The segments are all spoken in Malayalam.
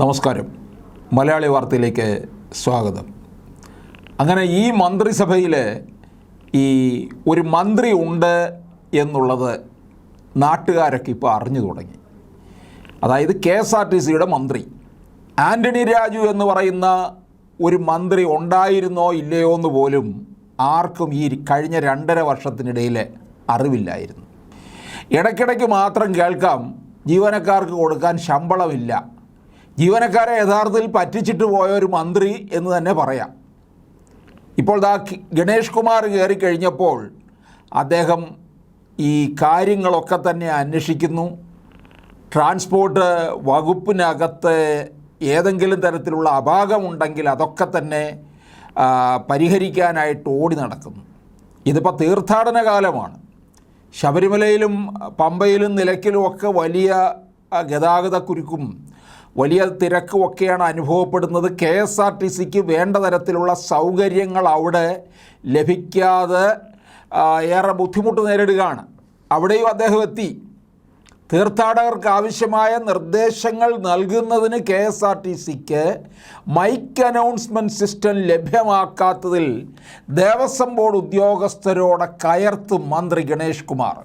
നമസ്കാരം. മലയാളി വാർത്തയിലേക്ക് സ്വാഗതം. അങ്ങനെ ഈ മന്ത്രിസഭയിൽ ഈ ഒരു മന്ത്രി ഉണ്ട് എന്നുള്ളത് നാട്ടുകാരൊക്കെ ഇപ്പോൾ അറിഞ്ഞു തുടങ്ങി. അതായത് കെ എസ് ആർ ടി സിയുടെ മന്ത്രി. ആന്റണി രാജു എന്ന് പറയുന്ന ഒരു മന്ത്രി ഉണ്ടായിരുന്നോ ഇല്ലയോ എന്ന് പോലും ആർക്കും ഈ കഴിഞ്ഞ രണ്ടര വർഷത്തിനിടയിൽ അറിവില്ലായിരുന്നു. ഇടയ്ക്കിടയ്ക്ക് മാത്രം കേൾക്കാം ജീവനക്കാർക്ക് കൊടുക്കാൻ ശമ്പളമില്ല. ജീവനക്കാരെ യഥാർത്ഥത്തിൽ പറ്റിച്ചിട്ട് പോയ ഒരു മന്ത്രി എന്ന് തന്നെ പറയാം. ഇപ്പോൾ ദാ ഗണേഷ് കുമാർ കയറി കഴിഞ്ഞപ്പോൾ അദ്ദേഹം ഈ കാര്യങ്ങളൊക്കെ തന്നെ അന്വേഷിക്കുന്നു. ട്രാൻസ്പോർട്ട് വകുപ്പിനകത്ത് ഏതെങ്കിലും തരത്തിലുള്ള അപാകമുണ്ടെങ്കിൽ അതൊക്കെ തന്നെ പരിഹരിക്കാനായിട്ട് ഓടി നടക്കുന്നു. ഇതിപ്പോൾ തീർത്ഥാടന കാലമാണ്. ശബരിമലയിലും പമ്പയിലും നിലയ്ക്കിലും ഒക്കെ വലിയ ഗതാഗത ഗതാഗതക്കുരുക്കും വലിയ തിരക്കുമൊക്കെയാണ് അനുഭവപ്പെടുന്നത്. കെ എസ് ആർ ടി സിക്ക് വേണ്ട തരത്തിലുള്ള സൗകര്യങ്ങൾ അവിടെ ലഭിക്കാതെ ഏറെ ബുദ്ധിമുട്ട് നേരിടുകയാണ്. അവിടെയും അദ്ദേഹം എത്തി. തീർത്ഥാടകർക്ക് ആവശ്യമായ നിർദ്ദേശങ്ങൾ നൽകുന്നതിന് കെ എസ് ആർ ടി സിക്ക് മൈക്ക് അനൗൺസ്മെന്റ് സിസ്റ്റം ലഭ്യമാക്കാത്തതിൽ ദേവസ്വം ബോർഡ് ഉദ്യോഗസ്ഥരോടെ കയർത്ത് മന്ത്രി ഗണേഷ് കുമാർ.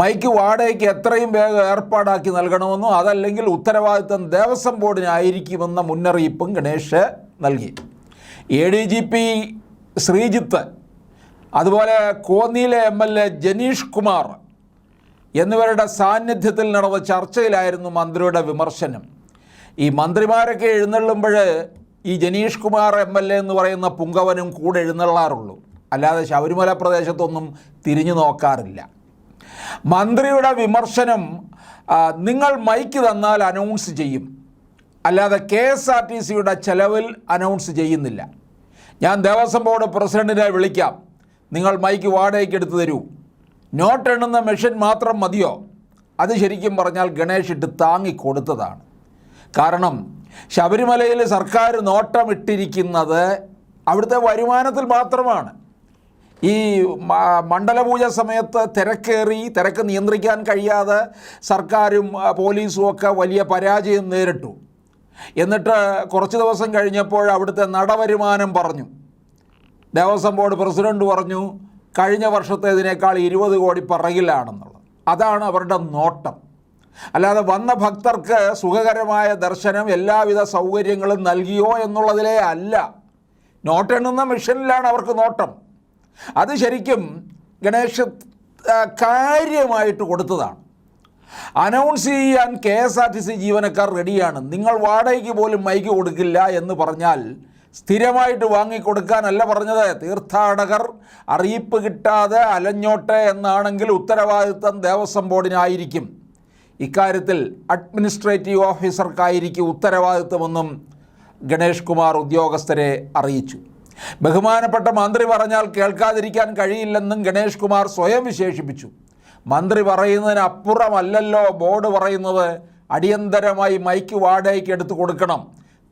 മൈക്ക് വാടകയ്ക്ക് എത്രയും വേഗം ഏർപ്പാടാക്കി നൽകണമെന്നും അതല്ലെങ്കിൽ ഉത്തരവാദിത്തം ദേവസ്വം ബോർഡിനായിരിക്കുമെന്ന മുന്നറിയിപ്പും ഗണേഷ് നൽകി. A D G P Sreejith അതുപോലെ കോന്നിയിലെ M L A Janeesh Kumar എന്നിവരുടെ സാന്നിധ്യത്തിൽ നടന്ന ചർച്ചയിലായിരുന്നു മന്ത്രിയുടെ വിമർശനം. ഈ മന്ത്രിമാരൊക്കെ എഴുന്നള്ളുമ്പോൾ ഈ Janeesh Kumar M L A എന്ന് പറയുന്ന പുങ്കവനും കൂടെ എഴുന്നള്ളാറുള്ളൂ. അല്ലാതെ ശബരിമല പ്രദേശത്തൊന്നും തിരിഞ്ഞു നോക്കാറില്ല. മന്ത്രിയുടെ വിമർശനം നിങ്ങൾ മൈക്ക് തന്നാൽ അനൗൺസ് ചെയ്യും. അല്ലാതെ കെ എസ് ആർ ടി സിയുടെ ചെലവിൽ അനൗൺസ് ചെയ്യുന്നില്ല. ഞാൻ ദേവസ്വം ബോർഡ് പ്രസിഡന്റിനെ വിളിക്കാം. നിങ്ങൾ മൈക്ക് വാടകയ്ക്ക് എടുത്തു തരൂ. നോട്ട് എണ്ണുന്ന മെഷീൻ മാത്രം മതിയോ? അത് ശരിക്കും പറഞ്ഞാൽ ഗണേഷ് ഇട്ട് താങ്ങി കൊടുത്തതാണ്. കാരണം ശബരിമലയിൽ സർക്കാർ നോട്ടമിട്ടിരിക്കുന്നത് അവിടുത്തെ വരുമാനത്തിൽ മാത്രമാണ്. ഈ മണ്ഡലപൂജ സമയത്ത് തിരക്കേറി തിരക്ക് നിയന്ത്രിക്കാൻ കഴിയാതെ സർക്കാരും പോലീസും ഒക്കെ വലിയ പരാജയം നേരിട്ടു. എന്നിട്ട് കുറച്ച് ദിവസം കഴിഞ്ഞപ്പോൾ അവിടുത്തെ നടവരുമാനം പറഞ്ഞു. ദേവസ്വം ബോർഡ് പ്രസിഡന്റ് പറഞ്ഞു കഴിഞ്ഞ വർഷത്തേതിനേക്കാൾ ഇരുപത് കോടി പറകിലാണെന്നുള്ളത്. അതാണ് അവരുടെ നോട്ടം. അല്ലാതെ വന്ന ഭക്തർക്ക് സുഖകരമായ ദർശനം എല്ലാവിധ സൗകര്യങ്ങളും നൽകിയോ എന്നുള്ളതിലേ അല്ല. നോട്ടെണ്ണുന്ന മിഷനിലാണ് അവർക്ക് നോട്ടം. അത് ശരിക്കും ഗണേഷ് കാര്യമായിട്ട് കൊടുത്തതാണ്. അനൗൺസ് ചെയ്യാൻ K S R T C ജീവനക്കാർ റെഡിയാണ്. നിങ്ങൾ വാടകയ്ക്ക് പോലും മൈക്ക് കൊടുക്കില്ല എന്ന് പറഞ്ഞാൽ സ്ഥിരമായിട്ട് വാങ്ങിക്കൊടുക്കാനല്ല പറഞ്ഞത്. തീർത്ഥാടകർ അറിയിപ്പ് കിട്ടാതെ അലഞ്ഞോട്ടെ എന്നാണെങ്കിൽ ഉത്തരവാദിത്തം ദേവസ്വം ബോർഡിനായിരിക്കും. ഇക്കാര്യത്തിൽ അഡ്മിനിസ്ട്രേറ്റീവ് ഓഫീസർക്കായിരിക്കും ഉത്തരവാദിത്തമെന്നും ഗണേഷ് കുമാർ ഉദ്യോഗസ്ഥരെ അറിയിച്ചു. ബഹുമാനപ്പെട്ട മന്ത്രി പറഞ്ഞാൽ കേൾക്കാതിരിക്കാൻ കഴിയില്ലെന്നും ഗണേഷ് കുമാർ സ്വയം വിശേഷിപ്പിച്ചു. മന്ത്രി പറയുന്നതിനപ്പുറമല്ലല്ലോ ബോർഡ് പറയുന്നത് അടിയന്തരമായി മൈക്ക് വാടകയ്ക്ക് എടുത്തു കൊടുക്കണം.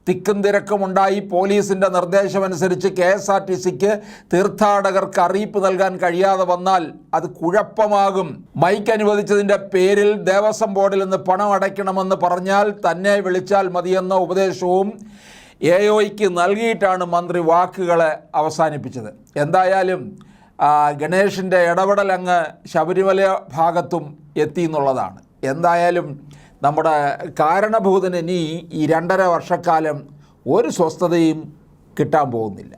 തിക്കും തിരക്കുമുണ്ടായി പോലീസിന്റെ നിർദ്ദേശമനുസരിച്ച് കെ എസ് ആർ ടി സിക്ക് തീർത്ഥാടകർക്ക് അറിയിപ്പ് നൽകാൻ കഴിയാതെ വന്നാൽ അത് കുഴപ്പമാകും. മൈക്ക് അനുവദിച്ചതിന്റെ പേരിൽ ദേവസ്വം ബോർഡിൽ നിന്ന് പണം അടയ്ക്കണമെന്ന് പറഞ്ഞാൽ തന്നെ വിളിച്ചാൽ മതിയെന്ന ഉപദേശവും എ ഒയ്ക്ക് നൽകിയിട്ടാണ് മന്ത്രി വാക്കുകളെ അവസാനിപ്പിച്ചത്. എന്തായാലും ഗണേഷിന്റെ ഇടപെടൽ അങ്ങ് ശബരിമല ഭാഗത്തും എത്തി എന്നുള്ളതാണ്. എന്തായാലും നമ്മുടെ കാരണഭൂതന് ഇനി ഈ രണ്ടര വർഷക്കാലം ഒരു സ്വസ്ഥതയും കിട്ടാൻ പോകുന്നില്ല.